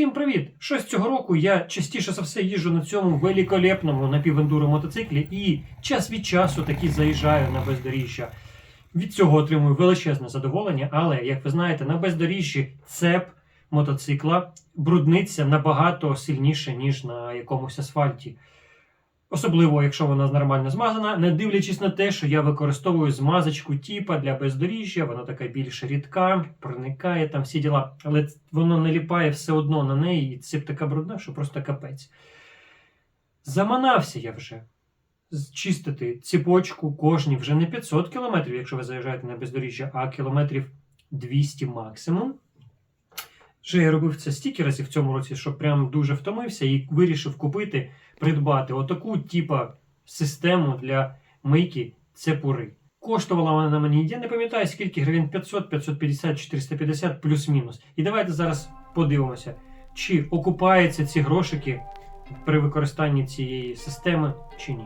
Всім привіт! Щось цього року я частіше за все їжджу на цьому великолепному напівендуро мотоциклі і час від часу таки заїжджаю на бездоріжжя. Від цього отримую величезне задоволення, але, як ви знаєте, на бездоріжжі цеп мотоцикла брудниться набагато сильніше, ніж на якомусь асфальті. Особливо, якщо вона нормально змазана, не дивлячись на те, що я використовую змазочку тіпа для бездоріжжя, вона така більш рідка, проникає там всі діла, але воно наліпає все одно на неї, і цеп така брудна, що просто капець. Заманався я вже чистити ціпочку кожні вже не 500 кілометрів, якщо ви заїжджаєте на бездоріжжя, а кілометрів 200 максимум. Вже я робив це стільки разів в цьому році, що прям дуже втомився і вирішив купити, придбати отаку типа систему для мийки цепури. Коштувала вона мені, я не пам'ятаю скільки гривень 500, 550, 450 плюс-мінус. І давайте зараз подивимося, чи окупаються ці грошики при використанні цієї системи чи ні.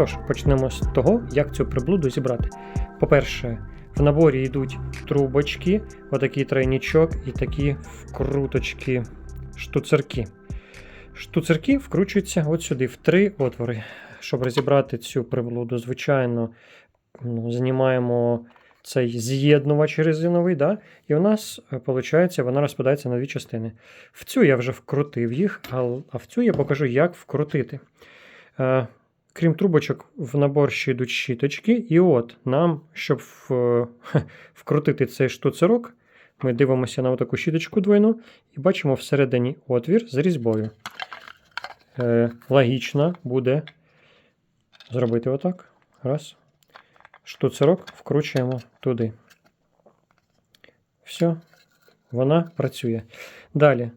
Тож, почнемо з того, як цю приблуду зібрати. По-перше, в наборі йдуть трубочки, отакий тройнічок і такі вкруточки, штуцерки. Штуцерки вкручуються от сюди, в три отвори. Щоб розібрати цю приблуду, звичайно, ну, знімаємо цей з'єднувач резиновий, да? і у нас, виходить, вона розпадається на дві частини. В цю я вже вкрутив їх, а в цю я покажу, як вкрутити. Е, Крім трубочок, в набор ще йдуть щіточки. І от нам, щоб в- вкрутити цей штуцерок, ми дивимося на таку щіточку двойну і бачимо всередині отвір з різьбою. Е, логічно буде зробити отак. Раз. Штуцерок вкручуємо туди. Все, вона працює. Далі.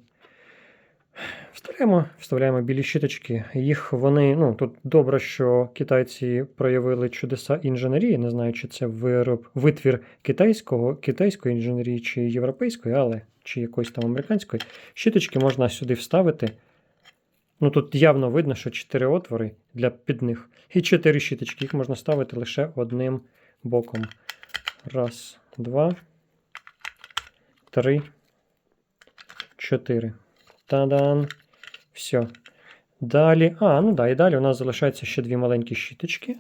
Вставляємо, вставляємо білі щіточки. Їх вони, ну тут добре, що китайці проявили чудеса інженерії. Не знаю, чи це вироб, витвір китайського, китайської інженерії чи європейської, але чи якоїсь там американської. Щіточки можна сюди вставити. Ну тут явно видно, що 4 отвори для під них. І 4 щіточки. Їх можна ставити лише одним боком. Раз, два, три, чотири. Та-дан. Все. Далі. А, ну да, і далі у нас залишаються ще дві маленькі щіточки.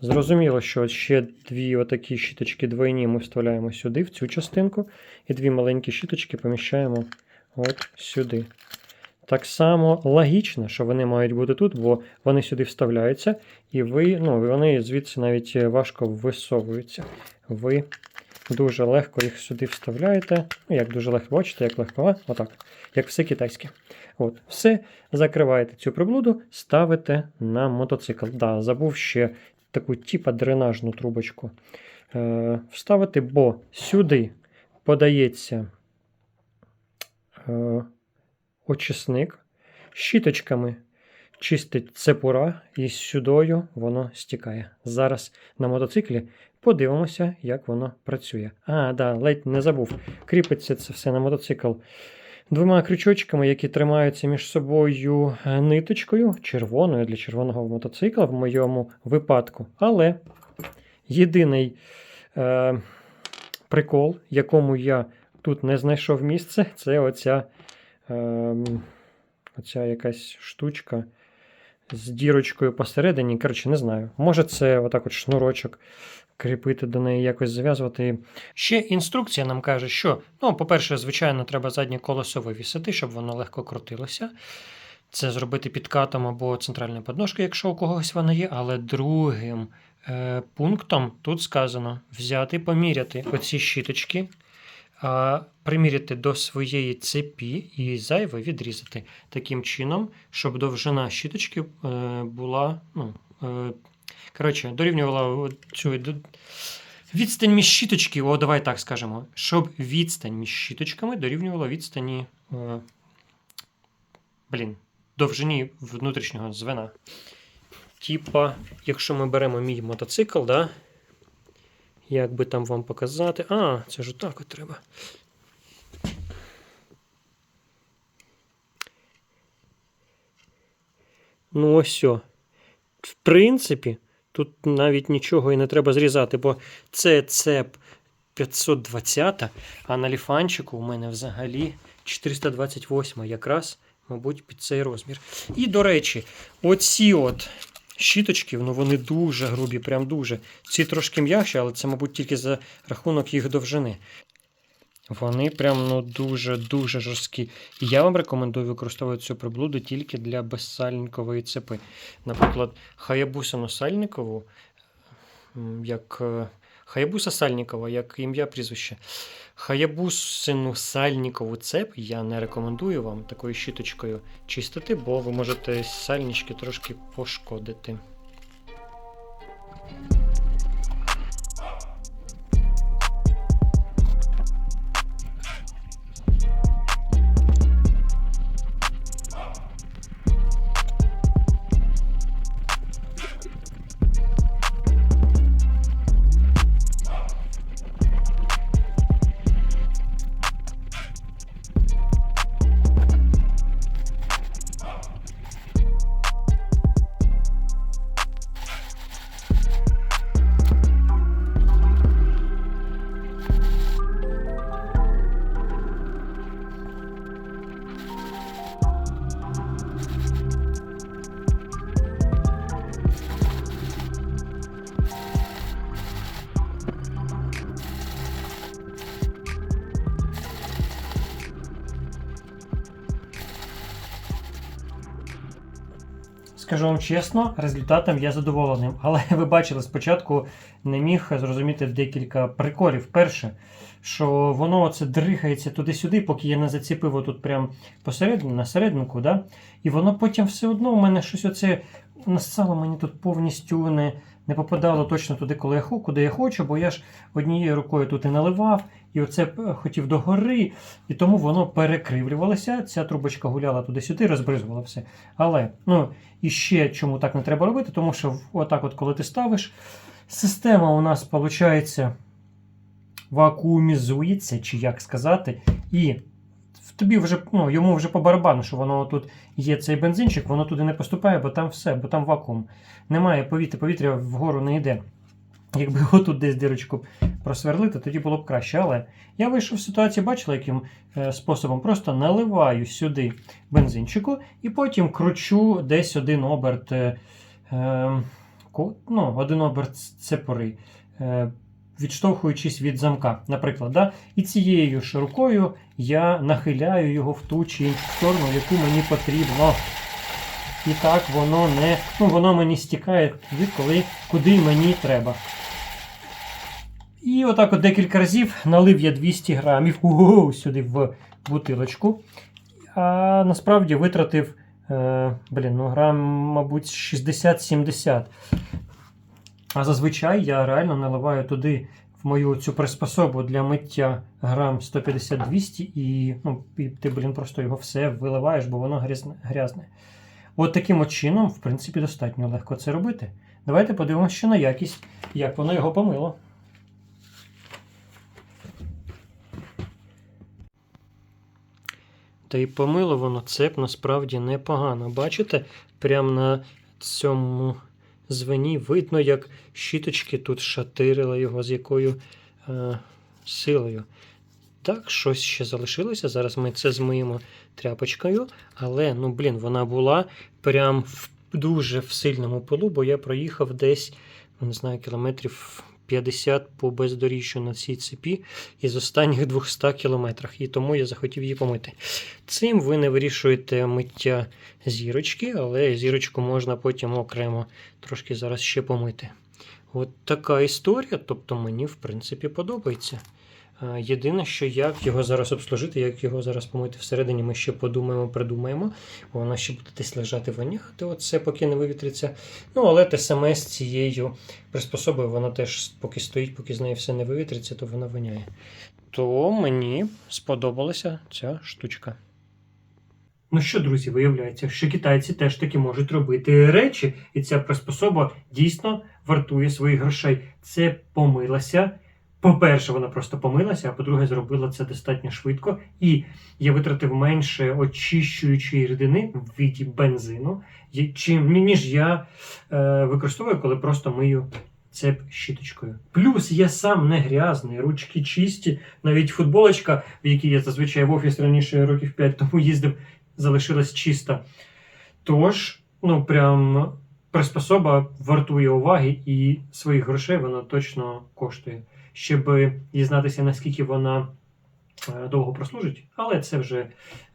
Зрозуміло, що ще дві отакі щіточки двойні ми вставляємо сюди, в цю частинку. І дві маленькі щіточки поміщаємо от сюди. Так само логічно, що вони мають бути тут, бо вони сюди вставляються, і ви, ну, вони звідси навіть важко висовуються. Ви дуже легко їх сюди вставляєте. Ну, як дуже легко, бачите, як легко, а? отак, як все китайське. От, Все, закриваєте цю приблуду, ставите на мотоцикл. Да, забув ще таку типа дренажну трубочку е, вставити, бо сюди подається е, очисник щіточками. Чистить цепура і сюдою воно стікає. Зараз на мотоциклі подивимося, як воно працює. А, да, ледь не забув. Кріпиться це все на мотоцикл двома крючочками, які тримаються між собою е, ниточкою, червоною для червоного мотоцикла в моєму випадку. Але єдиний е, прикол, якому я тут не знайшов місце, це оця, е, оця якась штучка. З дірочкою посередині, коротше, не знаю. Може, це отак от шнурочок кріпити до неї, якось зв'язувати. Ще інструкція нам каже, що, ну, по-перше, звичайно, треба заднє колесо вивісити, щоб воно легко крутилося. Це зробити підкатом або центральною подножкою, якщо у когось вона є. Але другим е, пунктом тут сказано взяти, поміряти оці щіточки приміряти до своєї цепі і зайве відрізати таким чином, щоб довжина щіточки е, була. Ну, е, коротше, дорівнювала цю відстань між щіточки, о, давай так скажемо, щоб відстань між щіточками дорівнювала відстані. Е, блін, довжині внутрішнього звена. Типа, якщо ми беремо мій мотоцикл, да? Як би там вам показати. А, це ж отак от треба. Ну, ось. о. В принципі, тут навіть нічого і не треба зрізати, бо це цеп 520, а на ліфанчику у мене взагалі 428, якраз, мабуть, під цей розмір. І, до речі, оці от щіточки, ну вони дуже грубі, прям дуже. Ці трошки м'якші, але це, мабуть, тільки за рахунок їх довжини. Вони прям ну дуже-дуже жорсткі. І я вам рекомендую використовувати цю приблуду тільки для безсальникової цепи. Наприклад, хаябусину сальникову, як е, Хаябуса Сальнікова, як ім'я прізвище. Хаябусину сальнікову цеп я не рекомендую вам такою щіточкою чистити, бо ви можете сальнички трошки пошкодити. Скажу вам чесно, результатом я задоволений. Але ви бачили, спочатку не міг зрозуміти декілька приколів. Перше, що воно оце дрихається туди-сюди, поки я не заціпив отут прям посередині, на серединку, да? і воно потім все одно у мене щось оце насало мені тут повністю не, не попадало точно туди, коли я, куди я хочу, бо я ж однією рукою тут і наливав, і оце е, хотів догори, і тому воно перекривлювалося. Ця трубочка гуляла туди-сюди, розбризувала все. Але, ну, і ще чому так не треба робити, тому що отак, от, коли ти ставиш, система у нас, виходить, вакуумізується, чи як сказати, і тобі вже, ну, йому вже по барабану, що воно тут є цей бензинчик, воно туди не поступає, бо там все, бо там вакуум. Немає повітря, повітря вгору не йде. Якби його тут десь дирочку просверлити, тоді було б краще. Але я вийшов з ситуації, бачила, яким е, способом. Просто наливаю сюди бензинчику і потім кручу десь один оберт, е, е, ну, один оберт цепори, е, відштовхуючись від замка, наприклад. Да? І цією ж рукою я нахиляю його в ту чи іншу сторону, яку мені потрібно. І так воно не. Ну, воно мені стікає туди, коли, куди мені треба. І отак от декілька разів налив я 200 грамів угу, сюди в бутилочку. А насправді витратив е, блін, ну, грам, мабуть, 60-70. А зазвичай я реально наливаю туди в мою цю приспособу для миття грам 150-200 і, ну, і ти, блін, просто його все виливаєш, бо воно грязне. От таким от чином, в принципі, достатньо легко це робити. Давайте подивимося ще на якість, як воно його помило. Та й помило воно цеп насправді непогано. Бачите, прямо на цьому звені видно, як щіточки тут шатирили його з якою е, силою. Так, щось ще залишилося. Зараз ми це змиємо тряпочкою. Але, ну, блін, вона була прям в дуже в сильному пилу, бо я проїхав десь, не знаю, кілометрів 50 по бездоріжжю на цій цепі із останніх 200 кілометрах. І тому я захотів її помити. Цим ви не вирішуєте миття зірочки, але зірочку можна потім окремо трошки зараз ще помити. От така історія, тобто мені, в принципі, подобається. Е, Єдине, що як його зараз обслужити, як його зараз помити всередині, ми ще подумаємо, придумаємо. Воно ще буде десь лежати воняти, оце поки не вивітриться. Ну, але те саме з цією приспособою, вона теж поки стоїть, поки з неї все не вивітриться, то вона воняє. То мені сподобалася ця штучка. Ну що, друзі, виявляється, що китайці теж таки можуть робити речі, і ця приспособа дійсно вартує своїх грошей. Це помилася. По-перше, вона просто помилася, а по-друге, зробила це достатньо швидко. І я витратив менше очищуючої рідини в віді бензину, чим ніж я е, використовую, коли просто мию цеп щіточкою. Плюс я сам не грязний, ручки чисті, навіть футболочка, в якій я зазвичай в офіс раніше років 5 тому їздив, залишилась чиста. Тож, ну прям приспособа вартує уваги і своїх грошей вона точно коштує. Щоб дізнатися, наскільки вона е, довго прослужить, але це вже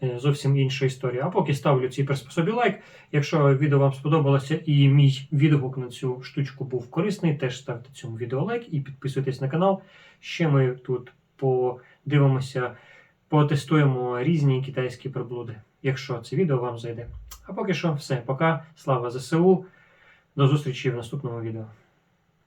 е, зовсім інша історія. А поки ставлю цій приспособі лайк. Якщо відео вам сподобалося і мій відгук на цю штучку був корисний, теж ставте цьому відео лайк і підписуйтесь на канал. Ще ми тут подивимося, потестуємо різні китайські приблуди, якщо це відео вам зайде. А поки що все, пока. Слава ЗСУ. До зустрічі в наступному відео.